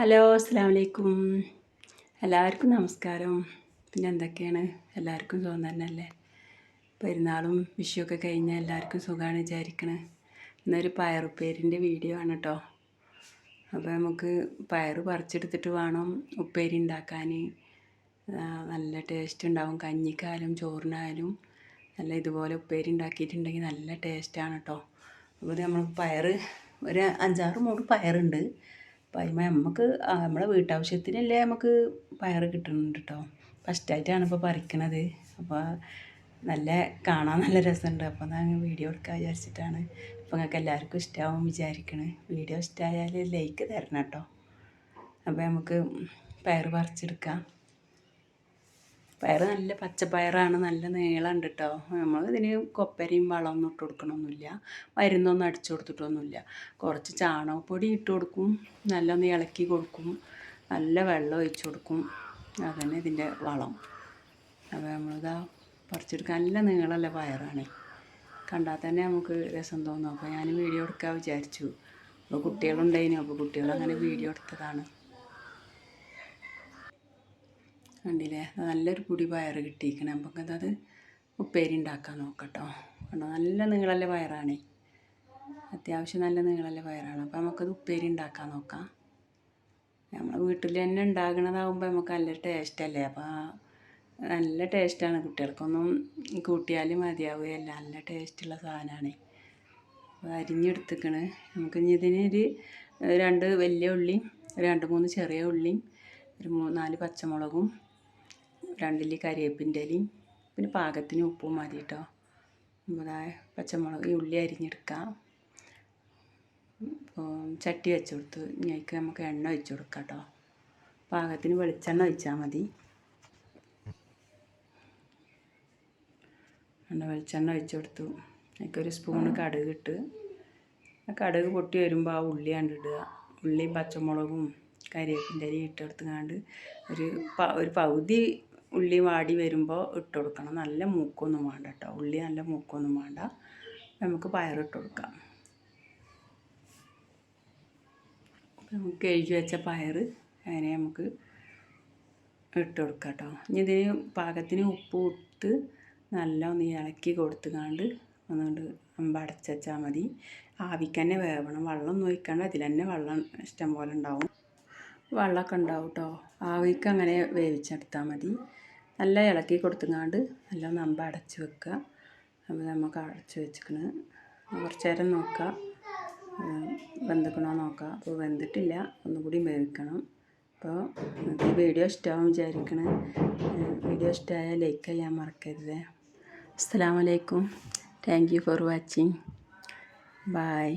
Hello അസ്സാം വലൈക്കും എല്ലാവർക്കും നമസ്കാരം. പിന്നെ എന്തൊക്കെയാണ്? എല്ലാവർക്കും സുഖം തന്നെയല്ലേ? പെരുന്നാളും വിഷുവൊക്കെ കഴിഞ്ഞാൽ എല്ലാവർക്കും സുഖമാണ് വിചാരിക്കണേ. ഇന്നൊരു പയറുപ്പേരിന്റെ വീഡിയോ ആണ് കേട്ടോ അപ്പോൾ നമുക്ക് പയറ് പറിച്ചെടുത്തിട്ട് വേണം ഉപ്പേരി ഉണ്ടാക്കാൻ. നല്ല ടേസ്റ്റ് ഉണ്ടാവും. കഞ്ഞിക്കായാലും ചോറിനായാലും നല്ല ഇതുപോലെ ഉപ്പേരി ഉണ്ടാക്കിയിട്ടുണ്ടെങ്കിൽ നല്ല ടേസ്റ്റാണ് കേട്ടോ അപ്പോൾ നമ്മൾ പയറ് ഒരു അഞ്ചാറ് മൂന്ന് പയറുണ്ട്. അപ്പം അതിമ നമുക്ക് നമ്മളെ വീട്ടാവശ്യത്തിനല്ലേ നമുക്ക് പയർ കിട്ടുന്നുണ്ട് കേട്ടോ ഫസ്റ്റായിട്ടാണ് ഇപ്പോൾ പറിക്കണത്. അപ്പോൾ നല്ല കാണാൻ നല്ല രസമുണ്ട് അപ്പോൾ ഞാൻ വീഡിയോ എടുക്കാൻ വിചാരിച്ചിട്ടാണ്. അപ്പോൾ നിങ്ങൾക്ക് എല്ലാവർക്കും ഇഷ്ടമാവും വിചാരിക്കണ്. വീഡിയോ ഇഷ്ടമായാൽ ലൈക്ക് തരണം കേട്ടോ അപ്പോൾ നമുക്ക് പയർ പറിച്ചെടുക്കാം. പയർ നല്ല പച്ചപ്പയറാണ് നല്ല നീളമുണ്ട് കേട്ടോ നമ്മൾ ഇതിന് കൊപ്പരയും വളമൊന്നും ഇട്ട് കൊടുക്കണമൊന്നുമില്ല മരുന്നൊന്നും അടിച്ചു കൊടുത്തിട്ടൊന്നുമില്ല. കുറച്ച് ചാണകപ്പൊടി ഇട്ട് കൊടുക്കും. നല്ലൊന്ന് ഇളക്കി കൊടുക്കും. നല്ല വെള്ളം ഒഴിച്ചു കൊടുക്കും. അതന്നെ ഇതിന്റെ വളം. അപ്പോൾ നമ്മളിതാ പറിച്ചെടുക്കാൻ. നല്ല നീളമുള്ള പയറാണ്. കണ്ടാൽ തന്നെ നമുക്ക് രസം തോന്നും. അപ്പോൾ ഞാൻ വീഡിയോ എടുക്കാൻ വിചാരിച്ചു. അപ്പോൾ കുട്ടികളുണ്ടായിരുന്നു അപ്പോൾ കുട്ടികളങ്ങനെ വീഡിയോ എടുത്തതാണ്. കണ്ടില്ലേ? നല്ലൊരു പൊടി വയർ കിട്ടിയിരിക്കണം. അപ്പം അത് ഉപ്പേരി ഉണ്ടാക്കാൻ നോക്കട്ടോ. കണ്ടോ? നല്ല നീളല്ല വയറാണ് അത്യാവശ്യം നല്ല നീളല്ല വയറാണ് അപ്പോൾ നമുക്കത് ഉപ്പേരി ഉണ്ടാക്കാൻ നോക്കാം. നമ്മൾ വീട്ടിൽ തന്നെ ഉണ്ടാകണതാകുമ്പോൾ നമുക്ക് നല്ല ടേസ്റ്റല്ലേ അപ്പോൾ നല്ല ടേസ്റ്റാണ് കുട്ടികൾക്കൊന്നും കൂട്ടിയാലും മതിയാവുകയല്ല. നല്ല ടേസ്റ്റുള്ള സാധനമാണ് അപ്പോൾ അരിഞ്ഞെടുത്തിക്കണ്. നമുക്ക് ഇനി ഇതിനൊരു രണ്ട് വലിയ ഉള്ളിയും രണ്ട് മൂന്ന് ചെറിയ ഉള്ളിയും ഒരു മൂന്ന് നാല് പച്ചമുളകും രണ്ടില്ലി കരിവേപ്പിന്റെ ഇലയും പിന്നെ പാകത്തിന് ഉപ്പും മതി കേട്ടോ നമ്മുടെ പച്ചമുളക് ഈ ഉള്ളി അരിഞ്ഞെടുക്കാം. ചട്ടി വെച്ച് കൊടുത്ത് ഞങ്ങൾക്ക് നമുക്ക് എണ്ണ ഒഴിച്ച് കൊടുക്കാം കേട്ടോ പാകത്തിന് വെളിച്ചെണ്ണ ഒഴിച്ചാൽ മതി. എണ്ണ വെളിച്ചെണ്ണ ഒഴിച്ച് കൊടുത്തു. അതിലേക്കൊരു സ്പൂണ് കടുക് ഇട്ട്. ആ കടുക് പൊട്ടി വരുമ്പോൾ ആ ഉള്ളി കണ്ടിടുക ഉള്ളിയും പച്ചമുളകും കരിവേപ്പിന്റെ ഇലയും ഇട്ടെടുത്തുകൊണ്ട് ഒരു ഒരു പകുതി ഉള്ളി വാടി വരുമ്പോൾ ഇട്ട് കൊടുക്കണം. നല്ല മൂക്കൊന്നും വേണ്ട കേട്ടോ ഉള്ളി നല്ല മൂക്കൊന്നും വേണ്ട. നമുക്ക് പയറിട്ട് കൊടുക്കാം. നമുക്ക് കഴുകി വെച്ച പയർ അതിനെ നമുക്ക് ഇട്ട് കൊടുക്കാം കേട്ടോ ഇനി ഇതിന് പാകത്തിന് ഉപ്പ് ഇട്ട് നല്ല ഒന്ന് ഇളക്കി കൊടുത്തുകൊണ്ട് ഒന്നുകൊണ്ട് അമ്പടച്ച് വെച്ചാൽ മതി. ആവിക്ക് തന്നെ വേവണം. വെള്ളം ഒന്നും ഒഴിക്കാണ്ട് അതിൽ തന്നെ വെള്ളം ഇഷ്ടം പോലെ ഉണ്ടാവും. വെള്ളമൊക്കെ ഉണ്ടാവും കേട്ടോ ആവിക്ക് അങ്ങനെ വേവിച്ചെടുത്താൽ മതി. നല്ല ഇളക്കി കൊടുത്തുങ്ങാണ്ട് നല്ല നമ്പ അടച്ച് വെക്കുക. അപ്പോൾ നമുക്ക് അടച്ച് വെച്ചിക്കണ് കുറച്ച് നേരം നോക്കുക. വെന്തിക്കണോ നോക്കുക. അപ്പോൾ വെന്തിട്ടില്ല. ഒന്നുകൂടി വേവിക്കണം. അപ്പോൾ നിങ്ങൾക്ക് ഈ വീഡിയോ ഇഷ്ടമാവും വിചാരിക്കണം. വീഡിയോ ഇഷ്ടമായാൽ ലൈക്ക് ചെയ്യാൻ മറക്കരുത്. Assam thank you for watching bye